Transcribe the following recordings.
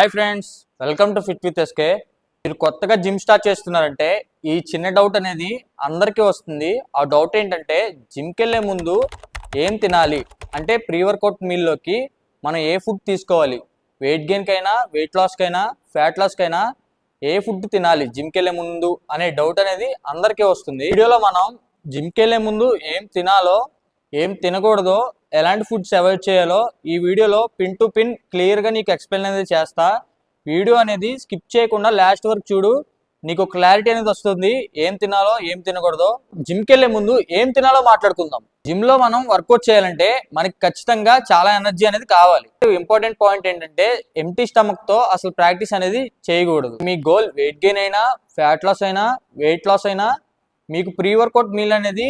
Hi friends welcome to fit with SK. మీరు కొత్తగా gym start చేస్తున్నారంటే ఈ చిన్న డౌట్ అనేది అందరికీ వస్తుంది. ఆ డౌట్ ఏంటంటే జిమ్కి వెళ్ళే ముందు ఏం తినాలి? అంటే ప్రీ వర్కౌట్ మీల్లోకి మనం ఏ ఫుడ్ తీసుకోవాలి? వెయిట్ గెయిన్కైనా వెయిట్ లాస్కైనా ఫ్యాట్ లాస్కైనా ఏ ఫుడ్ తినాలి? జిమ్కి వెళ్ళే ముందు అనే డౌట్ అనేది అందరికీ వస్తుంది. వీడియోలో మనం జిమ్కి వెళ్ళే ముందు ఏం తినాలో ఏం తినకూడదో ఎలాంటి ఫుడ్స్ అవాయిడ్ చేయాలో ఈ వీడియోలో పిన్ టు పిన్ క్లియర్గా నీకు ఎక్స్ప్లెయిన్ అనేది చేస్తా. వీడియో అనేది స్కిప్ చేయకుండా లాస్ట్ వరకు చూడు. నీకు క్లారిటీ అనేది వస్తుంది. ఏం తినాలో ఏం తినకూడదో. జిమ్కి వెళ్ళే ముందు ఏం తినాలో మాట్లాడుకుందాం. జిమ్లో మనం వర్కౌట్ చేయాలంటే మనకి ఖచ్చితంగా చాలా ఎనర్జీ అనేది కావాలి. ఇంపార్టెంట్ పాయింట్ ఏంటంటే ఎంటీ స్టమక్తో అసలు ప్రాక్టీస్ అనేది చేయకూడదు. మీ గోల్ వెయిట్ గెయిన్ అయినా ఫ్యాట్ లాస్ అయినా వెయిట్ లాస్ అయినా మీకు ప్రీ వర్కౌట్ మీల్ అనేది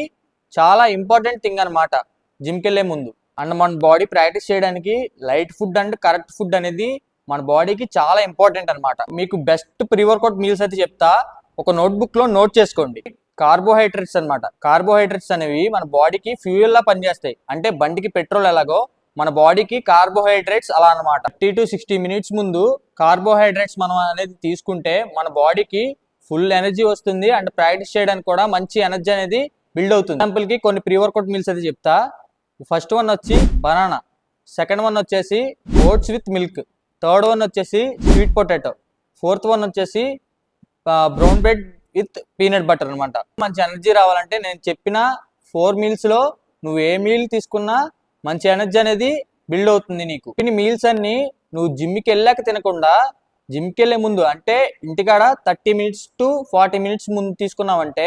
చాలా ఇంపార్టెంట్ థింగ్ అనమాట జిమ్కి వెళ్ళే ముందు. అండ్ మన బాడీ ప్రాక్టీస్ చేయడానికి light food and correct food అనేది మన బాడీకి చాలా ఇంపార్టెంట్ అనమాట మీకు బెస్ట్ ప్రీ వర్కౌట్ మీల్స్ అయితే చెప్తా. ఒక నోట్బుక్లో నోట్ చేసుకోండి. కార్బోహైడ్రేట్స్ అనమాట కార్బోహైడ్రేట్స్ అనేవి మన బాడీకి ఫ్యూయల్ లా పనిచేస్తాయి. అంటే బండికి పెట్రోల్ ఎలాగో మన బాడీకి కార్బోహైడ్రేట్స్ అలా అనమాట థర్టీ టు సిక్స్టీ మినిట్స్ ముందు కార్బోహైడ్రేట్స్ మనం అనేది తీసుకుంటే మన బాడీకి ఫుల్ ఎనర్జీ వస్తుంది. అండ్ ప్రాక్టీస్ చేయడానికి కూడా మంచి ఎనర్జీ అనేది బిల్డ్ అవుతుంది. ఎగ్జాంపుల్కి కొన్ని ప్రీ వర్కౌట్ మీల్స్ అయితే చెప్తా. ఫస్ట్ వన్ వచ్చి బనానా. సెకండ్ వన్ వచ్చేసి oats with milk. Third one వచ్చేసి స్వీట్ పొటాటో. ఫోర్త్ వన్ వచ్చేసి brown bread with peanut butter అనమాట మంచి ఎనర్జీ రావాలంటే నేను చెప్పిన ఫోర్ మీల్స్లో నువ్వు ఏ మీల్ తీసుకున్నా మంచి ఎనర్జీ అనేది బిల్డ్ అవుతుంది నీకు. ఈ మీల్స్ అన్ని నువ్వు జిమ్కి వెళ్ళాక తినకుండా జిమ్కి వెళ్ళే ముందు అంటే ఇంటికాడ thirty minutes to forty minutes ముందు తీసుకున్నావంటే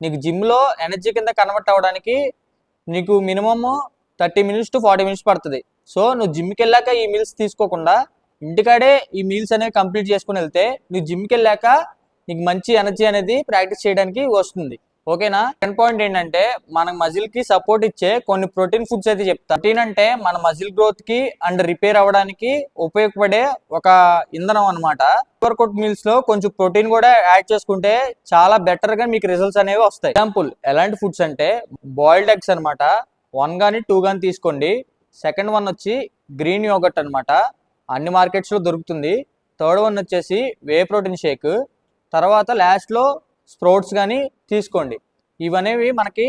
నీకు జిమ్లో ఎనర్జీ కింద కన్వర్ట్ అవ్వడానికి నీకు minimum thirty minutes to forty minutes పడుతుంది. సో నువ్వు జిమ్కి వెళ్ళాక ఈ మీల్స్ తీసుకోకుండా ఇంటికాడే ఈ మీల్స్ అనేవి కంప్లీట్ చేసుకుని వెళ్తే నువ్వు జిమ్కి వెళ్ళాక నీకు మంచి ఎనర్జీ అనేది ప్రాక్టీస్ చేయడానికి వస్తుంది. ఓకేనా? సెకండ్ పాయింట్ ఏంటంటే మన మజిల్కి సపోర్ట్ ఇచ్చే కొన్ని ప్రోటీన్ ఫుడ్స్ అయితే చెప్తా. ప్రోటీన్ అంటే మన మజిల్ గ్రోత్కి అండ్ రిపేర్ అవ్వడానికి ఉపయోగపడే ఒక ఇంధనం అనమాట వర్కౌట్ మీల్స్లో కొంచెం ప్రోటీన్ కూడా యాడ్ చేసుకుంటే చాలా బెటర్గా మీకు రిజల్ట్స్ అనేవి వస్తాయి. ఎగ్జాంపుల్ ఎలాంటి ఫుడ్స్ అంటే బాయిల్డ్ ఎగ్స్ అనమాట వన్ గాని టూ గాని తీసుకోండి. సెకండ్ వన్ వచ్చి గ్రీన్ యోగట్ అనమాట అన్ని మార్కెట్స్లో దొరుకుతుంది. థర్డ్ వన్ వచ్చేసి వే ప్రోటీన్ షేక్ తర్వాత లాస్ట్లో స్ప్రౌట్స్ కానీ తీసుకోండి. ఇవనేవి మనకి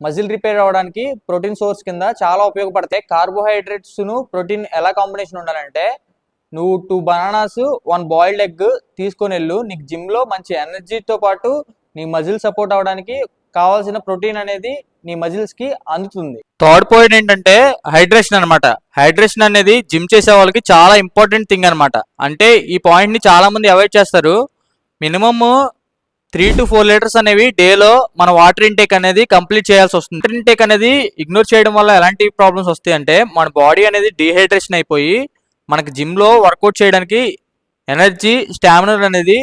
మజిల్ రిపేర్ అవ్వడానికి ప్రోటీన్ సోర్స్ కింద చాలా ఉపయోగపడతాయి. కార్బోహైడ్రేట్స్ను ప్రోటీన్ ఎలా కాంబినేషన్ ఉండాలంటే నువ్వు two bananas one boiled egg తీసుకొని వెళ్ళు. నీకు జిమ్లో మంచి ఎనర్జీతో పాటు నీ మజిల్ సపోర్ట్ అవ్వడానికి కావాల్సిన ప్రోటీన్ అనేది నీ మజిల్స్కి అందుతుంది. థర్డ్ పాయింట్ ఏంటంటే హైడ్రేషన్ అనమాట హైడ్రేషన్ అనేది జిమ్ చేసే వాళ్ళకి చాలా ఇంపార్టెంట్ థింగ్ అనమాట అంటే ఈ పాయింట్ని చాలామంది అవాయిడ్ చేస్తారు. Minimum three to four litres అనేవి డేలో మన వాటర్ ఇంటేక్ అనేది కంప్లీట్ చేయాల్సి వస్తుంది. వాటర్ ఇంటేక్ అనేది ఇగ్నోర్ చేయడం వల్ల ఎలాంటి ప్రాబ్లమ్స్ వస్తాయి అంటే మన బాడీ అనేది డీహైడ్రేషన్ అయిపోయి మనకి జిమ్లో వర్కౌట్ చేయడానికి ఎనర్జీ స్టామినర్ అనేది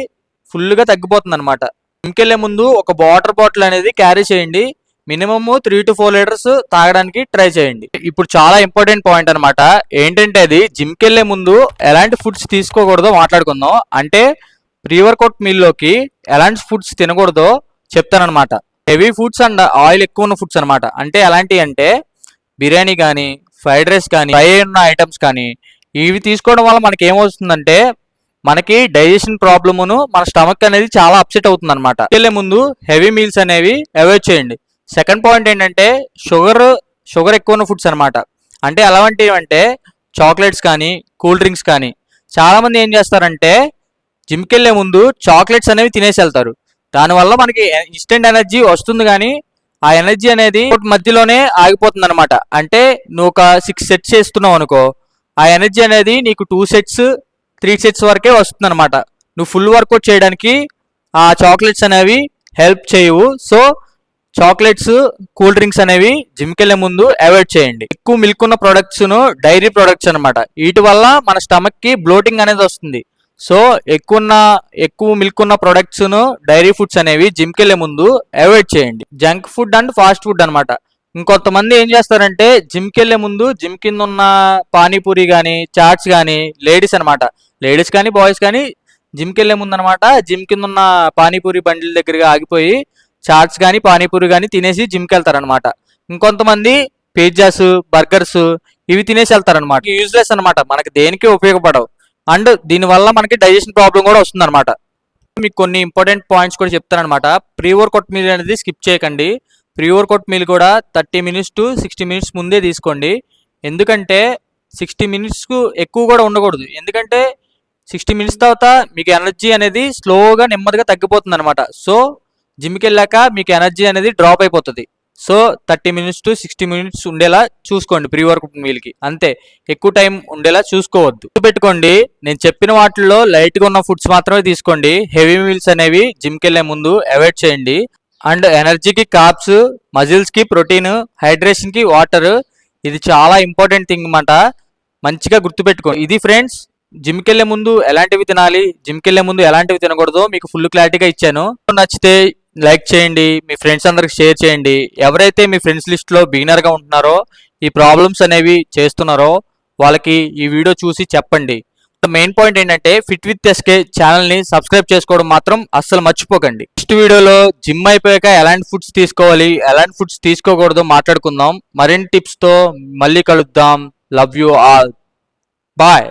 ఫుల్గా తగ్గిపోతుంది అనమాట జిమ్కి వెళ్ళే ముందు ఒక వాటర్ బాటిల్ అనేది క్యారీ చేయండి. Minimum three to four litres తాగడానికి ట్రై చేయండి. ఇప్పుడు చాలా ఇంపార్టెంట్ పాయింట్ అనమాట ఏంటంటే అది జిమ్కి వెళ్ళే ముందు ఎలాంటి ఫుడ్స్ తీసుకోకూడదో మాట్లాడుకుందాం. అంటే ప్రీ వర్కౌట్ మీల్లోకి ఎలాంటి ఫుడ్స్ తినకూడదో చెప్తానమాట హెవీ ఫుడ్స్ అండ్ ఆయిల్ ఎక్కువ ఉన్న ఫుడ్స్ అనమాట అంటే ఎలాంటివి అంటే బిర్యానీ కానీ ఫ్రైడ్ రైస్ కానీ ఫ్రై ఉన్న ఐటమ్స్ కానీ ఇవి తీసుకోవడం వల్ల మనకి ఏమవుతుందంటే మనకి డైజెషన్ ప్రాబ్లమును మన స్టమక్ అనేది చాలా అప్సెట్ అవుతుంది అనమాట వెళ్ళే ముందు హెవీ మీల్స్ అనేవి అవాయిడ్ చేయండి. సెకండ్ పాయింట్ ఏంటంటే షుగర్ షుగర్ ఎక్కువ ఉన్న ఫుడ్స్ అనమాట అంటే ఎలాంటివి అంటే చాక్లెట్స్ కానీ కూల్ డ్రింక్స్ కానీ చాలామంది ఏం చేస్తారంటే జిమ్కి వెళ్ళే ముందు చాక్లెట్స్ అనేవి తినేసి వెళ్తారు. దానివల్ల మనకి ఇన్స్టెంట్ ఎనర్జీ వస్తుంది కానీ ఆ ఎనర్జీ అనేది మధ్యలోనే ఆగిపోతుంది అనమాట అంటే నువ్వు ఒక సిక్స్ సెట్స్ చేస్తున్నావు అనుకో ఆ ఎనర్జీ అనేది నీకు టూ సెట్స్ త్రీ సెట్స్ వరకే వస్తుంది అనమాట నువ్వు ఫుల్ వర్కౌట్ చేయడానికి ఆ చాక్లెట్స్ అనేవి హెల్ప్ చేయవు. సో చాక్లెట్స్ కూల్ డ్రింక్స్ అనేవి జిమ్కి వెళ్ళే ముందు అవాయిడ్ చేయండి. ఎక్కువ మిల్క్ ఉన్న ప్రొడక్ట్స్ను డైరీ ప్రొడక్ట్స్ అనమాట వీటి వల్ల మన స్టమక్కి బ్లోటింగ్ అనేది వస్తుంది. సో ఎక్కువ ఉన్న ఎక్కువ మిల్క్ ఉన్న ప్రొడక్ట్స్ డైరీ ఫుడ్స్ అనేవి జిమ్కి వెళ్ళే ముందు అవాయిడ్ చేయండి. Junk food and fast food అనమాట ఇంకొంతమంది ఏం చేస్తారంటే జిమ్కి వెళ్ళే ముందు జిమ్ కింద ఉన్న పానీపూరి కానీ చాట్స్ కానీ లేడీస్ అనమాట లేడీస్ కానీ బాయ్స్ కానీ జిమ్కి వెళ్ళే ముందు అనమాట జిమ్ కింద ఉన్న పానీపూరి బండిల దగ్గరగా ఆగిపోయి చాట్స్ కానీ పానీపూరి కానీ తినేసి జిమ్కి వెళ్తారనమాట ఇంకొంతమంది పిజ్జాస్ బర్గర్స్ ఇవి తినేసి వెళ్తారనమాట యూజ్లెస్ అనమాట మనకి దేనికి ఉపయోగపడవు. అండ్ దీనివల్ల మనకి డైజెషన్ ప్రాబ్లం కూడా వస్తుంది అనమాట మీకు కొన్ని ఇంపార్టెంట్ పాయింట్స్ కూడా చెప్తానమాట ప్రీ వర్కౌట్ మీల్ అనేది స్కిప్ చేయకండి. ప్రీ వర్కౌట్ మీల్ కూడా thirty minutes to sixty minutes ముందే తీసుకోండి. ఎందుకంటే సిక్స్టీ మినిట్స్కు ఎక్కువ కూడా ఉండకూడదు. ఎందుకంటే సిక్స్టీ మినిట్స్ తర్వాత మీకు ఎనర్జీ అనేది స్లోగా నెమ్మదిగా తగ్గిపోతుంది అనమాట సో జిమ్కి వెళ్ళాక మీకు ఎనర్జీ అనేది డ్రాప్ అయిపోతుంది. So thirty minutes to sixty minutes ఉండేలా చూసుకోండి ప్రీ వర్కౌట్ మీల్కి. అంతే ఎక్కువ టైం ఉండేలా చూసుకోవద్దు. పెట్టుకోండి నేను చెప్పిన వాటిల్లో లైట్గా ఉన్న ఫుడ్స్ మాత్రమే తీసుకోండి. హెవీ మీల్స్ అనేవి జిమ్కి వెళ్ళే ముందు అవాయిడ్ చేయండి. అండ్ ఎనర్జీకి కాప్స్ మజిల్స్కి ప్రోటీన్ హైడ్రేషన్కి వాటర్ ఇది చాలా ఇంపార్టెంట్ థింగ్ అన్నమాట. మంచిగా గుర్తుపెట్టుకో ఇది ఫ్రెండ్స్ జిమ్కి వెళ్ళే ముందు ఎలాంటివి తినాలి జిమ్కి వెళ్ళే ముందు ఎలాంటివి తినకూడదు మీకు ఫుల్ క్లారిటీగా ఇచ్చాను. నచ్చితే లైక్ చేయండి మీ ఫ్రెండ్స్ అందరికి షేర్ చేయండి. ఎవరైతే మీ ఫ్రెండ్స్ లిస్ట్లో బిగినర్గా ఉంటున్నారో ఈ ప్రాబ్లమ్స్ అనేవి చేస్తున్నారో వాళ్ళకి ఈ వీడియో చూసి చెప్పండి. మెయిన్ పాయింట్ ఏంటంటే ఫిట్ విత్ ఎస్కే ఛానల్ని సబ్స్క్రైబ్ చేసుకోవడం మాత్రం అస్సలు మర్చిపోకండి. నెక్స్ట్ వీడియోలో జిమ్ అయిపోయాక ఎలాంటి ఫుడ్స్ తీసుకోవాలి ఎలాంటి ఫుడ్స్ తీసుకోకూడదో మాట్లాడుకుందాం. మరిన్ని టిప్స్తో మళ్ళీ కలుద్దాం. Love you all bye